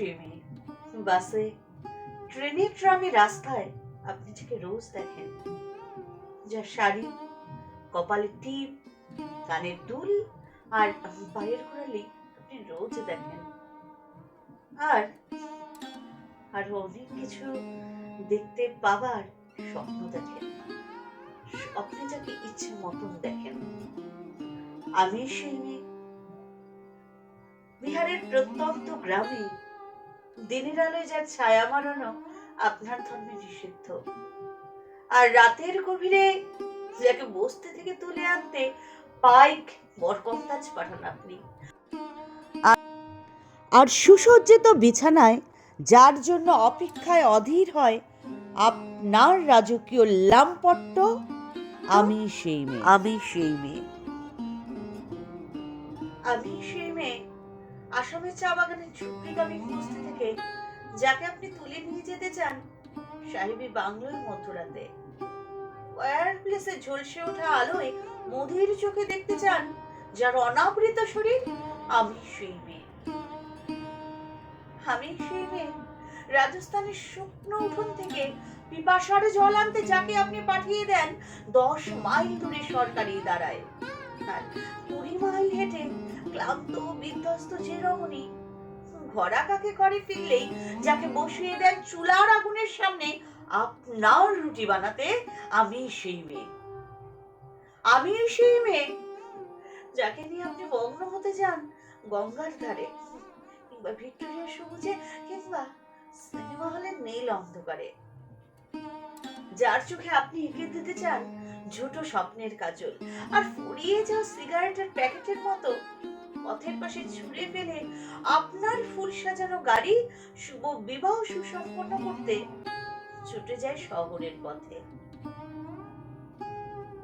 মেয়ে বাসে, ট্রেনে ট্রামে রাস্তায় আপনি যাকে রোজ দেখেন, যার শাড়ি, কপালে টিপ, কানের দুল আর পায়ের গোড়ালি আপনি রোজ দেখেন। আর আর অনেক কিছু দেখতে পাবার স্বপ্ন দেখেন। আপনি যাকে ইচ্ছে মতন দেখেন। আমি সেই মেয়ে। বিহারের প্রত্যন্ত গ্রামে দিনের আলোয় যার ছায়া মারানো আপনার ধর্মে নিষিদ্ধ। আর রাতের গভীরে যাকে বসতে থেকে তুলে আনতে পাইক বরকন্দাজ পাঠান আপনি। আর সুসজ্জিত বিছানায় যার জন্য অপেক্ষায় অধীর হয় আপনার রাজকীয় লাম্পট্ট আমি সেই মেয়ে। আমি সেই মেয়ে। আমি সেই মেয়ে। আসামের চা বাগানের ঝুপড়িগামী খুঁজতে থেকে যাকে আপনি তুলে নিয়ে যেতে চান, সাহেবী বাংলোয় মধ্যরাতে। ওয়ার প্লেসে ঝলসে ওঠা আলোয় মধুর চোখে দেখতে চান, যার অনাবৃত শরীর আমি সেই মেয়ে। আমি সেই মেয়ে রাজস্থানের শুকনো উঠোন থেকে পিপাসার জল আনতে যাকে আপনি পাঠিয়ে দেন, দশ মাইল দূরে সরকারি দাঁড়ায়। কুড়ি মাইল হেঁটে ক্লান্ত বিধ্বস্ত যে রমণী। ঘোড়া কাকে করে ফিরলেই, যাকে বসিয়ে দেন চুলার আগুনের সামনে, আপনার রুটি বানাতে আমি সেই মেয়ে। আমি সেই মেয়ে। যাকে নিয়ে আপনি মগ্ন হতে যান গঙ্গার ধারে, কিংবা ভিক্টোরিয়া সবুজে, কিংবা সিনেমা হলের নীল অন্ধকারে। যার চোখে আপনি এঁকে দিতে চান ছোট স্বপ্নের কাজল, আর ফুরিয়ে যাওয়া সিগারেটের প্যাকেটের মতো। পথের পাশে ছুঁড়ে ফেলে আপনার ফুল সাজানো গাড়ি শুভ বিবাহ সুসম্পন্ন করতে ছুটে যায় শহরের পথে।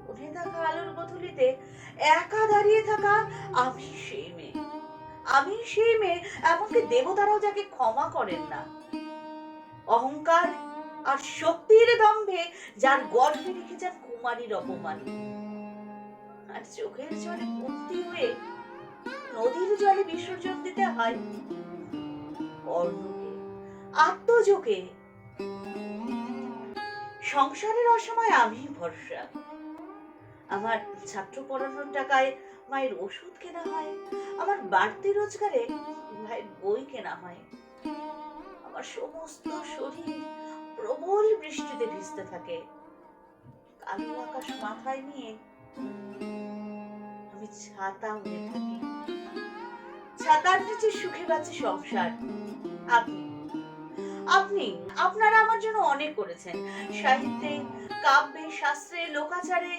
উঠে থাকা আলোর একা দাঁড়িয়ে থাকা আমি সেই মেয়ে। আমি সেই মেয়ে, এমনকি দেবতারাও যাকে ক্ষমা করেন না। অহংকার আর শক্তির দম্ভে যার গর্ভে রেখে যান কুমারীর অপমান আর চোখের জলে কুন্তি হয়ে বিসর্জন দিতে হয় কর্ণকে আত্মযোগে। সংসারের অসময় আমি ভরসা। আমার ছাত্র পড়ানোর টাকায় মায়ের ওষুধ কেনা হয়। আমার বাড়তি রোজগারে ভাইয়ের বই কেনা হয়। আমার সমস্ত শরীর প্রবল বৃষ্টিতে ভিজতে থাকে। কালো আকাশ মাথায় নিয়ে আমি ছাতা উড়ে থাকি। ছাতার নিচে সুখে বাঁচে সংসার। আপনি আপনি, আপনারা আমার জন্য অনেক করেছেন। সাহিত্যে, কাব্যে, শাস্ত্রে, লোকাচারে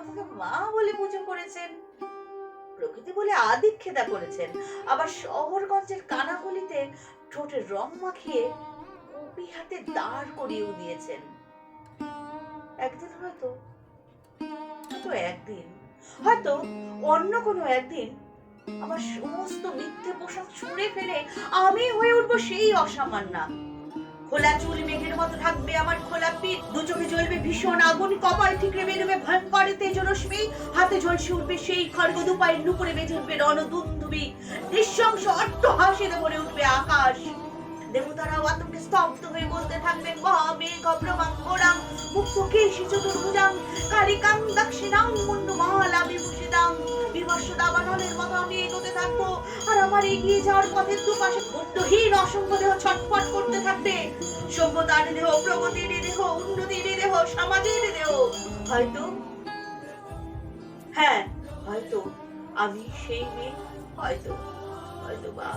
আমাকে মা বলে পুজো করেছেন, প্রকৃতি বলে আদিক্ষেতা করেছেন। আবার শহরগঞ্জের কানাগলিতে ঠোঁটে রং মাখিয়ে কপি হাতে দাঁড় করিয়েও দিয়েছেন। একদিন হয়তো হয়তো একদিন, হয়তো অন্য কোনো একদিন আমার সমস্ত মিথ্যে পোশাক ছুঁড়ে ফেলে আমি হয়ে উঠবো সেই অসামান্যা খোলা চুল মেঘের মতো থাকবে আমার খোলা পিঠ। দু চোখে জ্বলবে ভীষণ আগুন। কপাল ঠিকরে বেরোবে ভয়ঙ্কর তেজরশ্মি। হাতে ঝলসে উঠবে সেই খড়গ দুপায়ের নুপুরে বেজে উঠবে রণদুন্দুবি। নৃশংস অট্ট হাসিতে ভরে উঠবে আকাশ। দেবতারাও আতঙ্কে স্তব্ধ হয়ে বলতে থাকবে, মহামেঘ অভ্রমাঙ্গরাম মুক্ত কেশি চতুর্ভুজাং কারিকাং দক্ষিণাং মুন্ডু মহালা বিভূষিতাং বিমর্ষ দাবানলের মতো আমি এগোতে থাকব। আর আমার এগিয়ে যাওয়ার পথের দুপাশে মুক্তহীন অসংখ্য দেহ ছটফট করতে থাকবে। সভ্যতার দেহ, প্রগতির দেহ, উন্নতির দেহ, সমাজের দেহ। হয়তো হ্যাঁ হয়তো, আমি সেই মেয়ে, হয়তো হয়তো বা